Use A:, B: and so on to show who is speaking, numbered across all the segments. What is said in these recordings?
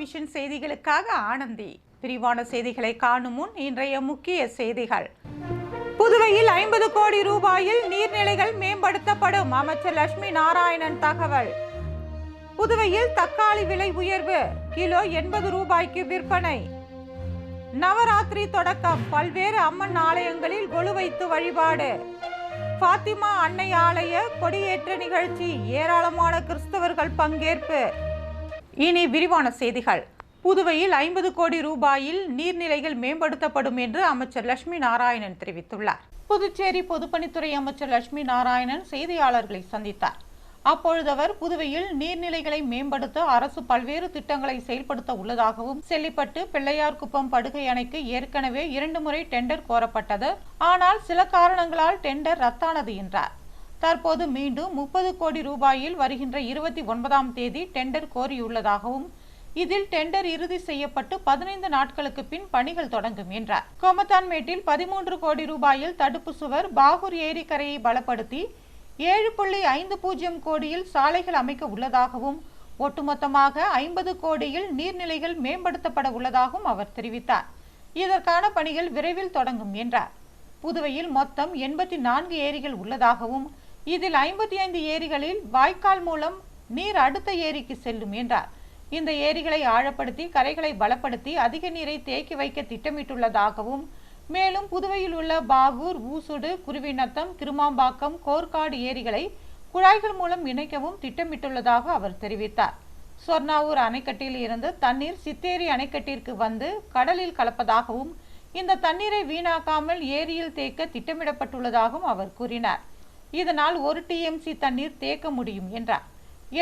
A: Vision செய்திகளுக்காக ஆனந்தி. விரிவான செய்திகளை காணும் முன் இன்றைய முக்கிய செய்திகள். புதுவையில் ஐம்பது கோடி ரூபாயில் நீர்நிலைகள் மேம்படுத்தப்படும் அமைச்சர் லட்சுமி நாராயணன் தகவல். புதுவையில் தக்காளி விலை உயர்வு கிலோ எண்பது ரூபாய்க்கு விற்பனை. நவராத்திரி தொடக்கம் பல்வேறு அம்மன் ஆலயங்களில் கொலு வைத்து வழிபாடு. ஃபாத்திமா அன்னை ஆலய கொடியேற்ற நிகழ்ச்சி ஏராளமான கிறிஸ்தவர்கள் பங்கேற்பு. இனி விரிவான செய்திகள். புதுவையில் ஐம்பது கோடி ரூபாயில் நீர்நிலைகள் மேம்படுத்தப்படும் என்று அமைச்சர் லட்சுமி நாராயணன் தெரிவித்துள்ளார். புதுச்சேரி பொதுப்பணித்துறை அமைச்சர் லட்சுமி நாராயணன் செய்தியாளர்களை சந்தித்தார். அப்பொழுது அவர் புதுவையில் நீர்நிலைகளை மேம்படுத்த அரசு பல்வேறு திட்டங்களை செயல்படுத்த உள்ளதாகவும் செல்லிப்பட்டு பிள்ளையார்குப்பம் படுகை அணைக்கு ஏற்கனவே இரண்டு முறை டெண்டர் கோரப்பட்டது. ஆனால் சில காரணங்களால் டெண்டர் ரத்தானது என்றார். தற்போது மீண்டும் முப்பது கோடி ரூபாயில் வருகின்ற இருபத்தி ஒன்பதாம் தேதி டெண்டர் கோரியுள்ளதாகவும் இதில் டெண்டர் இறுதி செய்யப்பட்டு பதினைந்து நாட்களுக்கு பின் பணிகள் தொடங்கும் என்றார். கோமத்தான்மேட்டில் பதிமூன்று கோடி ரூபாயில் தடுப்பு சுவர் பாகூர் ஏரிக்கரையை பலப்படுத்தி ஏழு புள்ளி ஐந்து பூஜ்ஜியம் கோடியில் சாலைகள் அமைக்க உள்ளதாகவும் ஒட்டுமொத்தமாக ஐம்பது கோடியில் நீர்நிலைகள் மேம்படுத்தப்பட உள்ளதாகவும் அவர் தெரிவித்தார். இதற்கான பணிகள் விரைவில் தொடங்கும் என்றார். புதுவையில் மொத்தம் எண்பத்தி நான்கு ஏரிகள் உள்ளதாகவும் இதில் ஐம்பத்தி ஐந்து ஏரிகளில் வாய்க்கால் மூலம் நீர் அடுத்த ஏரிக்கு செல்லும் என்றார். இந்த ஏரிகளை ஆழப்படுத்தி கரைகளை பலப்படுத்தி அதிக நீரை தேக்கி வைக்க திட்டமிட்டுள்ளதாகவும் மேலும் புதுவையில் உள்ள பாகூர் ஊசுடு குருவிநத்தம் கிருமாம்பாக்கம் கோர்க்காடு ஏரிகளை குழாய்கள் மூலம் இணைக்கவும் திட்டமிட்டுள்ளதாக அவர் தெரிவித்தார். சொர்ணாவூர் அணைக்கட்டில் இருந்து தண்ணீர் சித்தேரி அணைக்கட்டிற்கு வந்து கடலில் கலப்பதாகவும் இந்த தண்ணீரை வீணாக்காமல் ஏரியில் தேக்க திட்டமிடப்பட்டுள்ளதாகவும் அவர் கூறினார். இதனால் ஒரு டிஎம்சி தண்ணீர் தேக்க முடியும் என்றார்.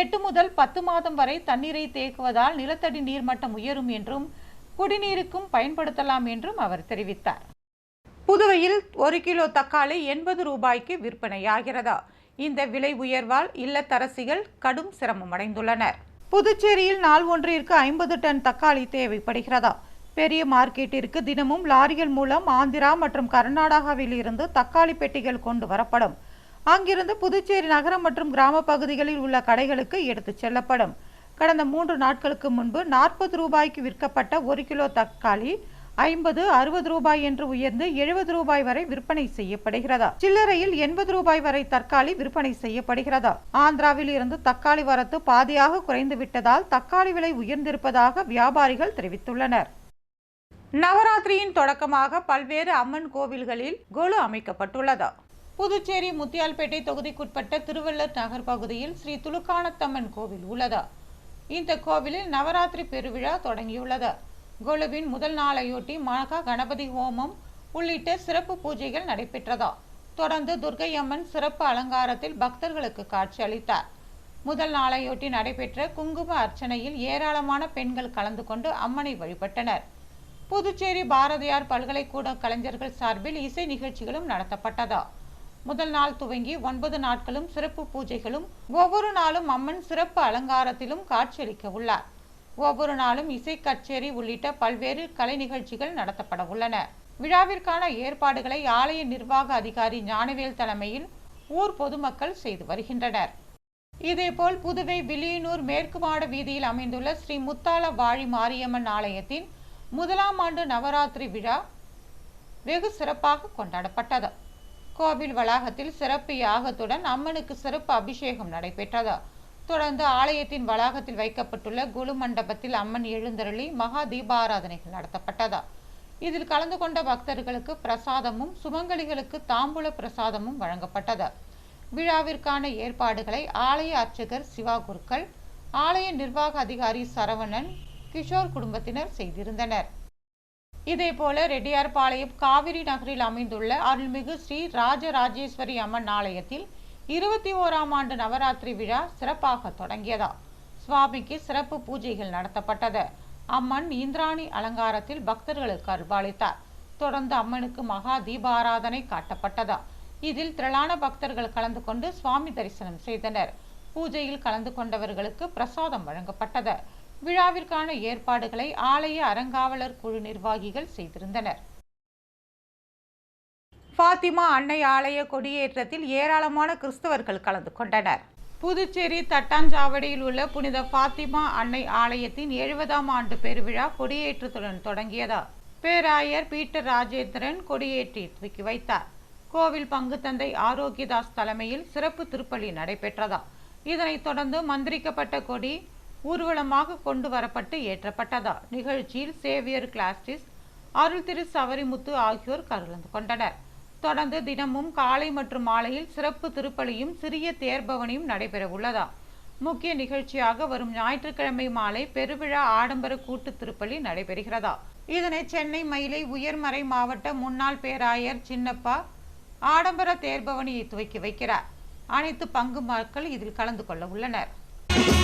A: எட்டு முதல் பத்து மாதம் வரை தண்ணீரை தேக்குவதால் நிலத்தடி நீர்மட்டம் உயரும் என்றும் குடிநீருக்கும் பயன்படுத்தலாம் என்றும் அவர் தெரிவித்தார். புதுவையில் ஒரு கிலோ தக்காளி எண்பது ரூபாய்க்கு விற்பனையாகிறதா. இந்த விலை உயர்வால் இல்லத்தரசிகள் கடும் சிரமம் அடைந்துள்ளனர். புதுச்சேரியில் நாள் ஒன்றிற்கு ஐம்பது டன் தக்காளி தேவைப்படுகிறதா. பெரிய மார்க்கெட்டிற்கு தினமும் லாரிகள் மூலம் ஆந்திரா மற்றும் கர்நாடகாவில் இருந்து தக்காளி பெட்டிகள் கொண்டு வரப்படும். அங்கிருந்து புதுச்சேரி நகரம் மற்றும் கிராம பகுதிகளில் உள்ள கடைகளுக்கு எடுத்துச் செல்லப்படும். கடந்த மூன்று நாட்களுக்கு முன்பு நாற்பது ரூபாய்க்கு விற்கப்பட்ட ஒரு கிலோ தக்காளி ஐம்பது அறுபது ரூபாய் என்று உயர்ந்து எழுபது ரூபாய் வரை விற்பனை செய்யப்படுகிறதா. சில்லறையில் எண்பது ரூபாய் வரை தக்காளி விற்பனை செய்யப்படுகிறதா. ஆந்திராவில் இருந்து தக்காளி வரத்து பாதியாக குறைந்து விட்டதால் தக்காளி விலை உயர்ந்திருப்பதாக வியாபாரிகள் தெரிவித்துள்ளனர். நவராத்திரியின் தொடக்கமாக பல்வேறு அம்மன் கோவில்களில் கொலு அமைக்கப்பட்டுள்ளதா. புதுச்சேரி முத்தியால்பேட்டை தொகுதிக்குட்பட்ட திருவள்ளர் நகர் பகுதியில் ஸ்ரீ துலுக்கானத்தம்மன் கோவில் உள்ளது. இந்த கோவிலில் நவராத்திரி பெருவிழா தொடங்கியுள்ளது. கொலுவின் முதல் நாளையொட்டி மகா கணபதி ஹோமம் உள்ளிட்ட சிறப்பு பூஜைகள் நடைபெற்றதா. தொடர்ந்து துர்க்கையம்மன் சிறப்பு அலங்காரத்தில் பக்தர்களுக்கு காட்சி அளித்தார். முதல் நாளையொட்டி நடைபெற்ற குங்கும அர்ச்சனையில் ஏராளமான பெண்கள் கலந்து கொண்டு அம்மனை வழிபட்டனர். புதுச்சேரி பாரதியார் பல்கலைக்கூட கலைஞர்கள் சார்பில் இசை நிகழ்ச்சிகளும் நடத்தப்பட்டதா. முதல் நாள் துவங்கி ஒன்பது நாட்களும் சிறப்பு பூஜைகளும் ஒவ்வொரு நாளும் அம்மன் சிறப்பு அலங்காரத்திலும் காட்சியளிக்க உள்ளார். ஒவ்வொரு நாளும் இசை கச்சேரி உள்ளிட்ட பல்வேறு கலை நிகழ்ச்சிகள் நடத்தப்பட உள்ளன. விழாவிற்கான ஏற்பாடுகளை ஆலய நிர்வாக அதிகாரி ஞானவேல் தலைமையில் ஊர் பொதுமக்கள் செய்து வருகின்றனர். இதேபோல் புதுவை வில்லியனூர் மேற்கு மாட வீதியில் அமைந்துள்ள ஸ்ரீ முத்தாள வாழி மாரியம்மன் ஆலயத்தின் முதலாம் ஆண்டு நவராத்திரி விழா வெகு சிறப்பாக கொண்டாடப்பட்டது. கோவில் வளாகத்தில் சிறப்பு யாகத்துடன் அம்மனுக்கு சிறப்பு அபிஷேகம் நடைபெற்றது. தொடர்ந்து ஆலயத்தின் வளாகத்தில் வைக்கப்பட்டுள்ள குழு மண்டபத்தில் அம்மன் எழுந்தருளி மகா தீபாராதனைகள் நடத்தப்பட்டது. இதில் கலந்து கொண்ட பக்தர்களுக்கு பிரசாதமும் சுமங்கலிகளுக்கு தாம்பூல பிரசாதமும் வழங்கப்பட்டது. விழாவிற்கான ஏற்பாடுகளை ஆலய அர்ச்சகர் சிவா குருக்கள் ஆலய நிர்வாக அதிகாரி சரவணன் கிஷோர் குடும்பத்தினர் செய்திருந்தனர். இதேபோல ரெட்டியார்பாளையம் காவிரி நகரில் அமைந்துள்ள அருள்மிகு ஸ்ரீ ராஜராஜேஸ்வரி அம்மன் ஆலயத்தில் இருபத்தி ஓராம் ஆண்டு நவராத்திரி விழா சிறப்பாக தொடங்கியதா? சுவாமிக்கு சிறப்பு பூஜைகள் நடத்தப்பட்டது. அம்மன் இந்திராணி அலங்காரத்தில் பக்தர்களுக்கு அருள்பாலித்தார் தொடர்ந்து அம்மனுக்கு மகா தீபாராதனை காட்டப்பட்டதா? இதில் திரளான பக்தர்கள் கலந்து கொண்டு சுவாமி தரிசனம் செய்தனர். பூஜையில் கலந்து கொண்டவர்களுக்கு பிரசாதம் வழங்கப்பட்டது. விழாவிற்கான ஏற்பாடுகளை ஆலய அறங்காவலர் குழு நிர்வாகிகள் செய்திருந்தனர். ஃபாத்திமா அன்னை ஆலய கொடியேற்றத்தில் ஏராளமான கிறிஸ்தவர்கள் கலந்து கொண்டனர். புதுச்சேரி தட்டாஞ்சாவடியில் உள்ள புனித பாத்திமா அன்னை ஆலயத்தின் எழுபதாம் ஆண்டு பெருவிழா கொடியேற்றத்துடன் தொடங்கியதா. பேராயர் பீட்டர் ராஜேந்திரன் கொடியேற்றி துவக்கி வைத்தார். கோவில் பங்குத்தந்தை ஆரோக்கியதாஸ் தலைமையில் சிறப்பு திருப்பலி நடைபெற்றதா. இதனைத் தொடர்ந்து மந்திரிக்கப்பட்ட கொடி ஊர்வலமாக கொண்டு வரப்பட்டு ஏற்றப்பட்டதா? நிகழ்ச்சியில் சேவியர் கிளாஸ்டிஸ் அருள் திரு சவரிமுத்து ஆகியோர் கலந்து கொண்டனர். தொடர்ந்து தினமும் காலை மற்றும் மாலையில் சிறப்பு திருப்பலியும் சிறிய தேர்பவனியும் நடைபெற உள்ளதா? முக்கிய நிகழ்ச்சியாக வரும் ஞாயிற்றுக்கிழமை மாலை பெருவிழா ஆடம்பர கூட்டு திருப்பலி நடைபெறுகிறதா? இதனை சென்னை மயிலை உயர்மறை மாவட்ட முன்னாள் பேராயர் சின்னப்பா ஆடம்பர தேர்பவனியை துவக்கி வைக்கிறார். அனைத்து பங்கு மக்கள் இதில் கலந்து கொள்ள உள்ளனர்.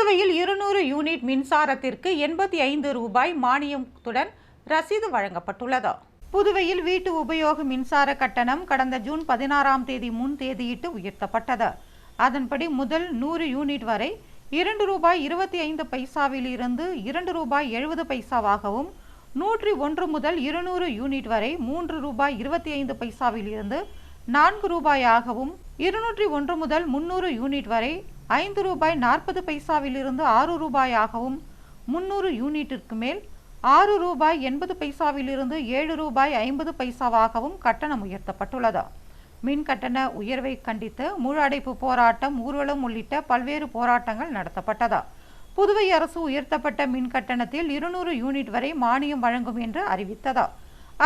A: புதுவையில் இருநூறு யூனிட் மின்சாரத்திற்கு எண்பத்தி ஐந்து ரூபாய் மானியத்துடன் ரசீது வழங்கப்பட்டுள்ளது. புதுவையில் வீட்டு உபயோக மின்சார கட்டணம் கடந்த ஜூன் பதினாறாம் தேதி முன் தேதியிட்டு உயர்த்தப்பட்டது. அதன்படி முதல் நூறு யூனிட் வரை இரண்டு ரூபாய் இருபத்தி ஐந்து பைசாவில் இருந்து இரண்டு ரூபாய் எழுபது பைசாவாகவும் நூற்றி ஒன்று முதல் இருநூறு யூனிட் வரை மூன்று ரூபாய் இருபத்தி ஐந்து பைசாவில் இருந்து நான்கு ரூபாயாகவும் இருநூற்றி ஒன்று முதல் முன்னூறு யூனிட் வரை ஐந்து ரூபாய் நாற்பது பைசாவிலிருந்து ஆறு ரூபாயாகவும் முன்னூறு யூனிட்டிற்கு மேல் ஆறு ரூபாய் எண்பது பைசாவிலிருந்து ஏழு ரூபாய் ஐம்பது பைசாவாகவும் கட்டணம் உயர்த்தப்பட்டுள்ளது. மின் கட்டண உயர்வை கண்டித்து முழு அடைப்பு போராட்டம் ஊர்வலம் உள்ளிட்ட பல்வேறு போராட்டங்கள் நடத்தப்பட்டது. புதுவை அரசு உயர்த்தப்பட்ட மின் கட்டணத்தில் இருநூறு யூனிட் வரை மானியம் வழங்கும் என்று அறிவித்தது.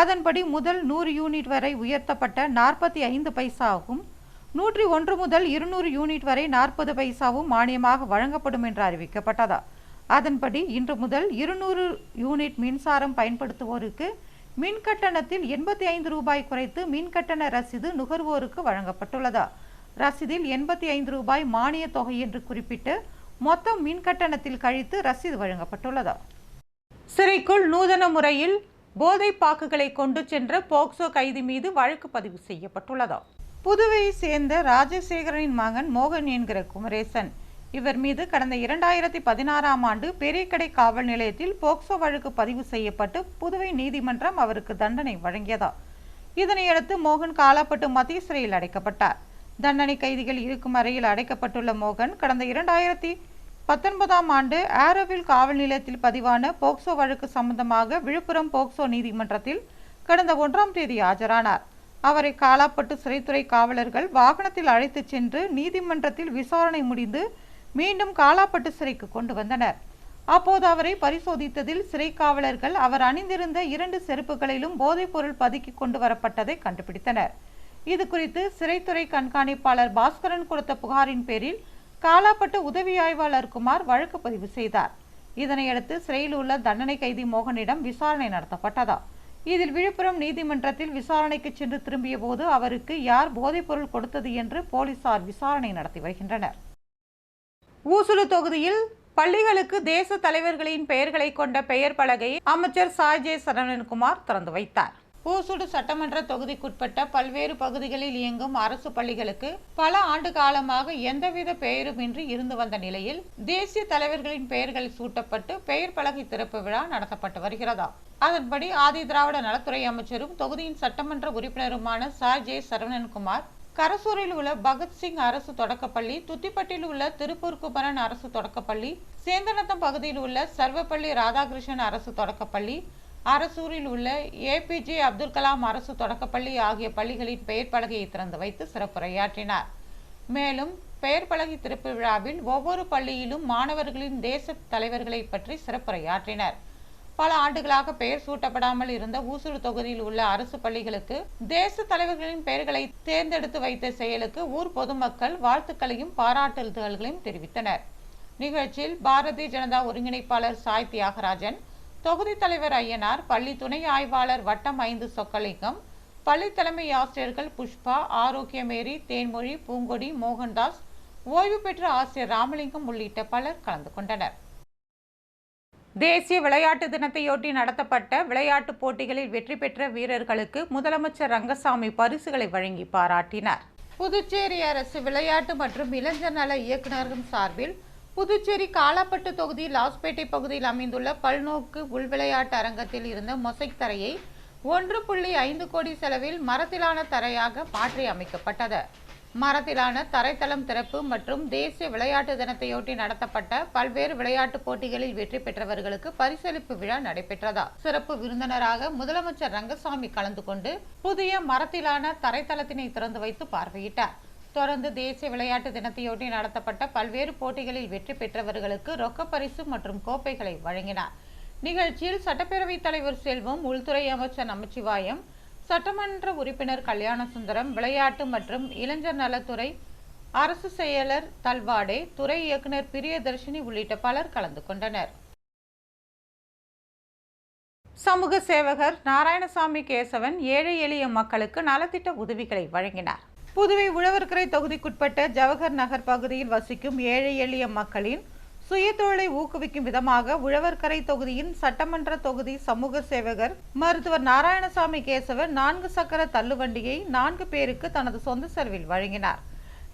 A: அதன்படி முதல் நூறு யூனிட் வரை உயர்த்தப்பட்ட நாற்பத்தி ஐந்து பைசாவும் நூற்றி ஒன்று முதல் இருநூறு யூனிட் வரை நாற்பது பைசாவும் மானியமாக வழங்கப்படும் என்று அறிவிக்கப்பட்டதா. அதன்படி இன்று முதல் இருநூறு யூனிட் மின்சாரம் பயன்படுத்துவோருக்கு மின் கட்டணத்தில் எண்பத்தி ஐந்து ரூபாய் குறைத்து மின் கட்டண ரசீது நுகர்வோருக்கு வழங்கப்பட்டுள்ளதா. ரசீதில் எண்பத்தி ஐந்து ரூபாய் மானிய தொகை என்று குறிப்பிட்டு மொத்தம் மின் கட்டணத்தில் கழித்து ரசீது வழங்கப்பட்டுள்ளதா. சிறைக்குள் நூதன முறையில் போதை பாக்குகளை கொண்டு சென்ற போக்சோ கைதி மீது வழக்கு பதிவு செய்யப்பட்டுள்ளதா. புதுவையை சேர்ந்த ராஜசேகரனின் மகன் மோகன் என்கிற குமரேசன் இவர் மீது கடந்த இரண்டாயிரத்தி பதினாறாம் ஆண்டு பெரியக்கடை காவல் நிலையத்தில் போக்சோ வழக்கு பதிவு செய்யப்பட்டு புதுவை நீதிமன்றம் அவருக்கு தண்டனை வழங்கியதா. இதனையடுத்து மோகன் காலாப்பட்டு மத்திய சிறையில் அடைக்கப்பட்டார். தண்டனை கைதிகள் இருக்கும் அறையில் அடைக்கப்பட்டுள்ள மோகன் கடந்த இரண்டாயிரத்தி பத்தொன்பதாம் ஆண்டு ஆரோவில் காவல் நிலையத்தில் பதிவான போக்சோ வழக்கு சம்பந்தமாக விழுப்புரம் போக்சோ நீதிமன்றத்தில் கடந்த ஒன்றாம் தேதி ஆஜரானார். அவரை காலாப்பட்டு சிறைத்துறை காவலர்கள் வாகனத்தில் அழைத்துச் சென்று நீதிமன்றத்தில் விசாரணை முடிந்து மீண்டும் காலாப்பட்டு சிறைக்கு கொண்டு வந்தனர். அப்போது அவரை பரிசோதித்ததில் சிறை காவலர்கள் அவர் அணிந்திருந்த இரண்டு செருப்புகளிலும் போதைப்பொருள் பதுக்கி கொண்டு வரப்பட்டதை கண்டுபிடித்தனர். இது குறித்து சிறைத்துறை கண்காணிப்பாளர் பாஸ்கரன் கொடுத்த புகாரின் பேரில் காலாப்பட்டு உதவி ஆய்வாளர் குமார் வழக்கு பதிவு செய்தார். இதனையடுத்து சிறையில் உள்ள தண்டனை கைதி மோகனிடம் விசாரணை நடத்தப்பட்டதா இதில் விழுப்புரம் நீதிமன்றத்தில் விசாரணைக்கு சென்று திரும்பிய போது அவருக்கு யார் போதைப்பொருள் கொடுத்தது என்று போலீசார் விசாரணை நடத்தி வருகின்றனர். ஊசுலு தொகுதியில் பள்ளிகளுக்கு தேச தலைவர்களின் பெயர்களை கொண்ட பெயர் பலகையை அமைச்சர் சாஜே சரவணன்குமார் திறந்து வைத்தார். ஊசுடு சட்டமன்ற தொகுதிக்குட்பட்ட பல்வேறு பகுதிகளில் இயங்கும் அரசு பள்ளிகளுக்கு பல ஆண்டு காலமாக எந்தவித பெயருமின்றி இருந்து வந்த நிலையில் தேசிய தலைவர்களின் பெயர்கள் சூட்டப்பட்டு பெயர் பலகை திறப்பு விழா நடத்தப்பட்டு வருகிறதா? அதன்படி ஆதி திராவிட நலத்துறை அமைச்சரும் தொகுதியின் சட்டமன்ற உறுப்பினருமான சா. ஜே. சரவணன்குமார் கரசூரில் உள்ள பகத்சிங் அரசு தொடக்கப்பள்ளி துத்திப்பட்டில் உள்ள திருப்பூர் குமரன் அரசு தொடக்கப்பள்ளி சேந்தனத்தம் பகுதியில் உள்ள சர்வப்பள்ளி ராதாகிருஷ்ணன் அரசு தொடக்கப்பள்ளி அரசூரில் உள்ள ஏபிஜே அப்துல் கலாம் அரசு தொடக்கப்பள்ளி ஆகிய பள்ளிகளின் பெயர் பலகையை திறந்து வைத்து சிறப்புரையாற்றினார். மேலும் பெயர் பலகை திறப்பு விழாவில் ஒவ்வொரு பள்ளியிலும் மாணவர்களின் தேச தலைவர்களை பற்றி சிறப்புரையாற்றினர். பல ஆண்டுகளாக பெயர் சூட்டப்படாமல் இருந்த ஊசுடு தொகுதியில் உள்ள அரசு பள்ளிகளுக்கு தேச தலைவர்களின் பெயர்களை தேர்ந்தெடுத்து வைத்த செயலுக்கு ஊர் பொதுமக்கள் வாழ்த்துக்களையும் பாராட்டுதல்களையும் தெரிவித்தனர். நிகழ்ச்சியில் பாரதிய ஜனதா ஒருங்கிணைப்பாளர் சாய் தியாகராஜன் தொகுதி தலைவர் ஐயனார் பள்ளி துணை ஆய்வாளர் வட்டம் ஐந்து சொக்கலிங்கம் பள்ளி தலைமை ஆசிரியர்கள் புஷ்பா ஆரோக்கியமேரி தேன்மொழி பூங்கொடி மோகன்தாஸ் ஓய்வு பெற்ற ஆசிரியர் ராமலிங்கம் உள்ளிட்ட பலர் கலந்து கொண்டனர். தேசிய விளையாட்டு தினத்தையொட்டி நடத்தப்பட்ட விளையாட்டுப் போட்டிகளில் வெற்றி பெற்ற வீரர்களுக்கு முதலமைச்சர் ரங்கசாமி பரிசுகளை வழங்கி பாராட்டினார். புதுச்சேரி அரசு விளையாட்டு மற்றும் இளைஞர் நல இயக்குநரகம் சார்பில் புதுச்சேரி காலாப்பட்டு தொகுதி லாஸ்பேட்டை பகுதியில் அமைந்துள்ள பல்நோக்கு உள்விளையாட்டு அரங்கத்தில் இருந்த மொசைக் தரையை ஒன்று புள்ளி ஐந்து கோடி செலவில் மரத்திலான தரையாக மாற்றி அமைக்கப்பட்டது. மரத்திலான தரைத்தளம் திறப்பு மற்றும் தேசிய விளையாட்டு தினத்தையொட்டி நடத்தப்பட்ட பல்வேறு விளையாட்டுப் போட்டிகளில் வெற்றி பெற்றவர்களுக்கு பரிசளிப்பு விழா நடைபெற்றதா. சிறப்பு விருந்தினராக முதலமைச்சர் ரங்கசாமி கலந்து கொண்டு புதிய மரத்திலான தரைத்தளத்தினை திறந்து வைத்து பார்வையிட்டார். தொடர்ந்து தேசிய விளையாட்டு தினத்தையொட்டி நடத்தப்பட்ட பல்வேறு போட்டிகளில் வெற்றி பெற்றவர்களுக்கு ரொக்க பரிசு மற்றும் கோப்பைகளை வழங்கினார். நிகழ்ச்சியில் சட்டப்பேரவைத் தலைவர் செல்வம் உள்துறை அமைச்சர் நமச்சிவாயம் சட்டமன்ற உறுப்பினர் கல்யாணசுந்தரம் விளையாட்டு மற்றும் இளைஞர் நலத்துறை அரசு செயலர் தல்வாடே துறை இயக்குனர் பிரியதர்ஷினி உள்ளிட்ட பலர் கலந்து கொண்டனர். சமூக சேவகர் நாராயணசாமி கேசவன் ஏழை எளிய மக்களுக்கு நலத்திட்ட உதவிகளை வழங்கினார். புதுவை உழவர்கரை தொகுதிக்குட்பட்ட ஜவஹர் நகர் பகுதியில் வசிக்கும் ஏழை எளிய மக்களின் சுயதொழிலை ஊக்குவிக்கும் விதமாக உழவர்கரை தொகுதியின் சட்டமன்ற தொகுதி சமூக சேவகர் மருத்துவர் நாராயணசாமி கேசவர் நான்கு சக்கர தள்ளுவண்டியை நான்கு பேருக்கு தனது சொந்த செலவில் வழங்கினார்.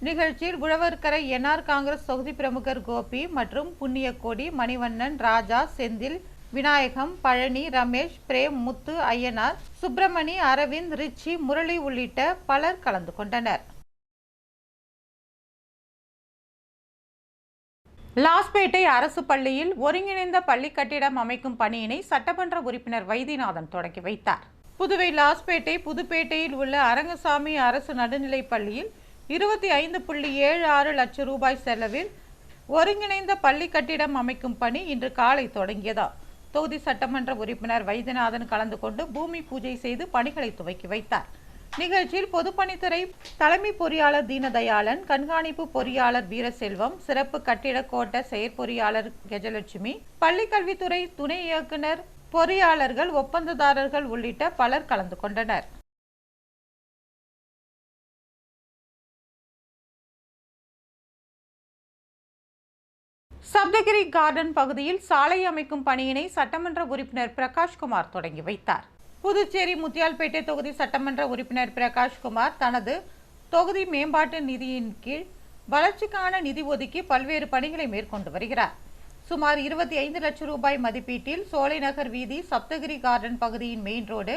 A: நிகழ்ச்சியில் உழவர்கரை என்ஆர் காங்கிரஸ் தொகுதி பிரமுகர் கோபி மற்றும் புண்ணியக்கோடி மணிவண்ணன் ராஜா செந்தில் விநாயகம் பழனி ரமேஷ் பிரேம் முத்து ஐயனார் சுப்பிரமணி அரவிந்த் ரிச்சி முரளி உள்ளிட்ட பலர் கலந்து கொண்டனர். லாஸ்பேட்டை அரசு பள்ளியில் ஒருங்கிணைந்த பள்ளி கட்டிடம் அமைக்கும் பணியினை சட்டமன்ற உறுப்பினர் வைத்தியநாதன் தொடங்கி வைத்தார். புதுவை லாஸ்பேட்டை புதுப்பேட்டையில் உள்ள அரங்கசாமி அரசு நடுநிலைப் பள்ளியில் இருபத்தி ஐந்து புள்ளி ஏழு ஆறு லட்சம் ரூபாய் செலவில் ஒருங்கிணைந்த பள்ளி கட்டிடம் அமைக்கும் பணி இன்று காலை தொடங்கியதா தொகுதி சட்டமன்ற உறுப்பினர் வைத்தியநாதன் கலந்து கொண்டு பூமி பூஜை செய்து பணிகளை துவக்கி வைத்தார். நிகழ்ச்சியில் பொதுப்பணித்துறை தலைமை பொறியாளர் தீனதயாளன் கண்காணிப்பு பொறியாளர் வீரசெல்வம் சிறப்பு கட்டிட கோட்ட செயற்பொறியாளர் கஜலட்சுமி பள்ளிக்கல்வித்துறை துணை இயக்குனர் பொறியாளர்கள் ஒப்பந்ததாரர்கள் உள்ளிட்ட பலர் கலந்து கொண்டனர். சப்தகிரி கார்டன் பகுதியில் சாலை அமைக்கும் பணியினை சட்டமன்ற உறுப்பினர் பிரகாஷ்குமார் தொடங்கி வைத்தார். புதுச்சேரி முத்தியால்பேட்டை தொகுதி சட்டமன்ற உறுப்பினர் பிரகாஷ்குமார் தனது தொகுதி மேம்பாட்டு நிதியின் கீழ் வளர்ச்சிக்கான நிதி ஒதுக்கி பல்வேறு பணிகளை மேற்கொண்டு வருகிறார். சுமார் இருபத்தி ஐந்து லட்சம் ரூபாய் மதிப்பீட்டில் சோலைநகர் வீதி சப்தகிரி கார்டன் பகுதியின் மெயின் ரோடு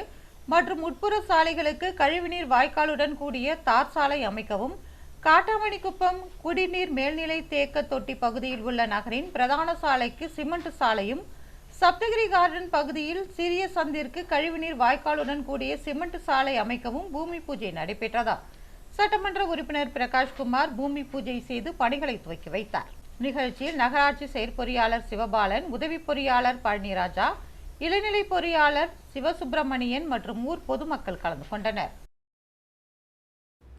A: மற்றும் உட்புற சாலைகளுக்கு கழிவுநீர் வாய்க்காலுடன் கூடிய தார் சாலை அமைக்கவும் காட்டாமணிக்குப்பம் குடிநீர் மேல்நிலை தேக்க தொட்டி பகுதியில் உள்ள நகரின் பிரதான சாலைக்கு சிமெண்ட் சாலையும் சப்தகிரி கார்டன் பகுதியில் சிறிய சந்திற்கு கழிவுநீர் வாய்க்காலுடன் கூடிய சிமெண்ட் சாலை அமைக்கவும் பூமி பூஜை நடைபெற்றதா சட்டமன்ற உறுப்பினர் பிரகாஷ்குமார் பூமி பூஜை செய்து பணிகளை துவக்கி வைத்தார். நிகழ்ச்சியில் நகராட்சி செயற்பொறியாளர் சிவபாலன் உதவி பொறியாளர் பழனிராஜா இளநிலை பொறியாளர் சிவசுப்பிரமணியன் மற்றும் ஊர் பொதுமக்கள் கலந்து கொண்டனர்.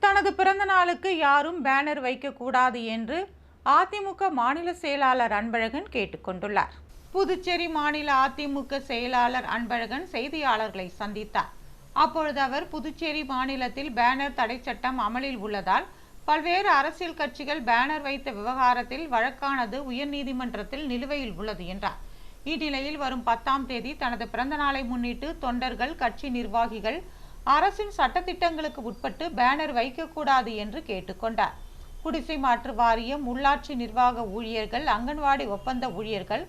A: தனது பிறந்த நாளுக்கு யாரும் பேனர் வைக்கக்கூடாது என்று அதிமுக மாநில செயலாளர் அன்பழகன் கேட்டுக்கொண்டுள்ளார் புதுச்சேரி மாநில அதிமுக செயலாளர் அன்பழகன் செய்தியாளர்களை சந்தித்தார். அப்பொழுது அவர் புதுச்சேரி மாநிலத்தில் பேனர் தடை சட்டம் அமலில் உள்ளதால் பல்வேறு அரசியல் கட்சிகள் பேனர் வைத்த விவகாரத்தில் வழக்கானது உயர்நீதிமன்றத்தில் நிலுவையில் உள்ளது என்றார். இந்நிலையில் வரும் பத்தாம் தேதி தனது பிறந்த நாளை முன்னிட்டு தொண்டர்கள் கட்சி நிர்வாகிகள் அரசின் சட்டத்திட்டங்களுக்கு உட்பட்டு பேனர் வைக்கக்கூடாது என்று கேட்டுக்கொண்டார். குடிசை மாற்று வாரியம் உள்ளாட்சி நிர்வாக ஊழியர்கள் அங்கன்வாடி ஒப்பந்த ஊழியர்கள்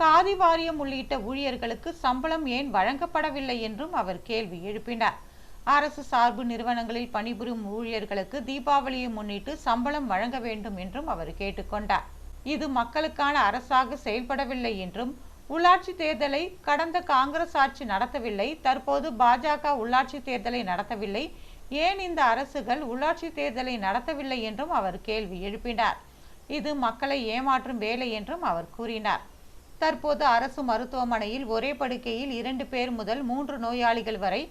A: காதி வாரியம் உள்ளிட்ட ஊழியர்களுக்கு சம்பளம் ஏன் வழங்கப்படவில்லை என்றும் அவர் கேள்வி எழுப்பினார். அரசு சார்பு நிறுவனங்களில் பணிபுரியும் ஊழியர்களுக்கு தீபாவளியை முன்னிட்டு சம்பளம் வழங்க வேண்டும் என்றும் அவர் கேட்டுக்கொண்டார். இது மக்களுக்கான அரசாக செயல்படவில்லை என்றும் உள்ளாட்சி தேர்தலை கடந்த காங்கிரஸ் ஆட்சி நடத்தவில்லை. தற்போது பாஜக உள்ளாட்சி தேர்தலை நடத்தவில்லை. ஏன் இந்த அரசுகள் உள்ளாட்சி தேர்தலை நடத்தவில்லை என்றும் அவர் கேள்வி எழுப்பினார். இது மக்களை ஏமாற்றும் வேலை என்றும் அவர் கூறினார். தற்போது அரசு மருத்துவமனையில் ஒரே படுக்கையில் இரண்டு பேர் முதல் மூன்று நோயாளிகள் வரை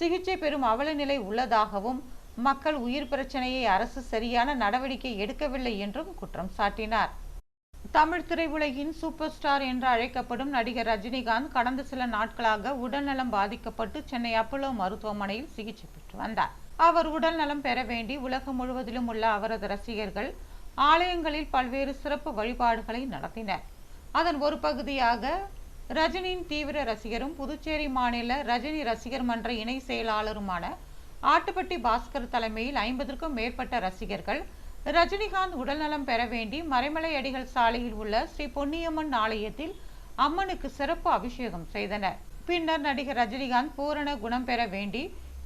A: சிகிச்சை பெறும் அவலநிலை உள்ளதாகவும் மக்கள் உயிர் பிரச்சனையை அரசு சரியான நடவடிக்கை எடுக்கவில்லை என்றும் குற்றம் சாட்டினார். தமிழ் திரையுலகின் சூப்பர் ஸ்டார் என்று அழைக்கப்படும் நடிகர் ரஜினிகாந்த் கடந்த சில நாட்களாக உடல்நலம் பாதிக்கப்பட்டு சென்னை அப்போலோ மருத்துவமனையில் சிகிச்சை பெற்று வந்தார். அவர் உடல் நலம் பெற வேண்டி உலகம் முழுவதிலும் உள்ள அவரது ரசிகர்கள் ஆலயங்களில் பல்வேறு சிறப்பு வழிபாடுகளை நடத்தினர். அதன் ஒரு பகுதியாக ரஜினியின் தீவிர ரசிகரும் புதுச்சேரி மாநில ரஜினி ரசிகர் மன்ற இணை செயலாளருமான ஆட்டுப்பட்டி பாஸ்கர் தலைமையில் ஐம்பதற்கும் மேற்பட்ட ரசிகர்கள் ரஜினிகாந்த் உடல்நலம் பெற வேண்டி மறைமலை அடிகள் சாலையில் உள்ள ஸ்ரீ பொன்னியம்மன் ஆலயத்தில் அம்மனுக்கு சிறப்பு அபிஷேகம் செய்தனர். பின்னர் நடிகர் ரஜினிகாந்த் பூரண குணம் பெற வேண்டி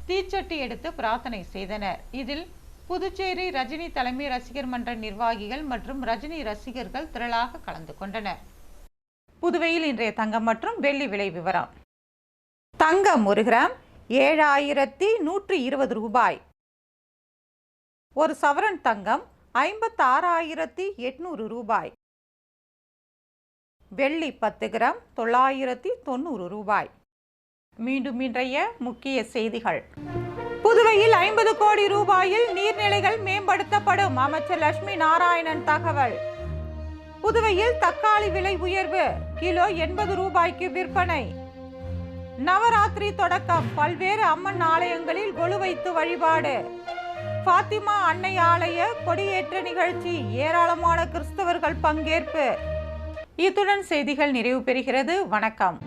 A: தீச்சட்டி எடுத்து பிரார்த்தனை செய்தனர். இதில் புதுச்சேரி ரஜினி தலைமை ரசிகர் மன்ற நிர்வாகிகள் மற்றும் ரஜினி ரசிகர்கள் திரளாக கலந்து கொண்டனர். புதுவையில் இன்றைய தங்கம் மற்றும் வெள்ளி விலை விவரம். தங்கம் ஒரு கிராம் ஏழாயிரத்தி நூற்றி இருபது ரூபாய். ஒரு சவரன் தங்கம் ஐம்பத்தாறாயிரத்தி எட்நூறு ரூபாய். வெள்ளி பத்து கிராம் தொள்ளாயிரத்தி தொண்ணூறு ரூபாய். மீண்டும் இன்றைய முக்கிய செய்திகள். புதுவையில் ஐம்பது கோடி ரூபாயில் நீர்நிலைகள் மேம்படுத்தப்படும் அமைச்சர் லட்சுமி நாராயணன் தகவல். புதுவையில் தக்காளி விலை உயர்வு கிலோ எண்பது ரூபாய்க்கு விற்பனை. நவராத்திரி தொடக்கம் பல்வேறு அம்மன் ஆலயங்களில் கொலு வைத்து வழிபாடு. ஃபாத்திமா அன்னை ஆலய கொடியேற்ற நிகழ்ச்சி ஏராளமான கிறிஸ்தவர்கள் பங்கேற்பு. இத்துடன் செய்திகள் நிறைவு பெறுகிறது. வணக்கம்.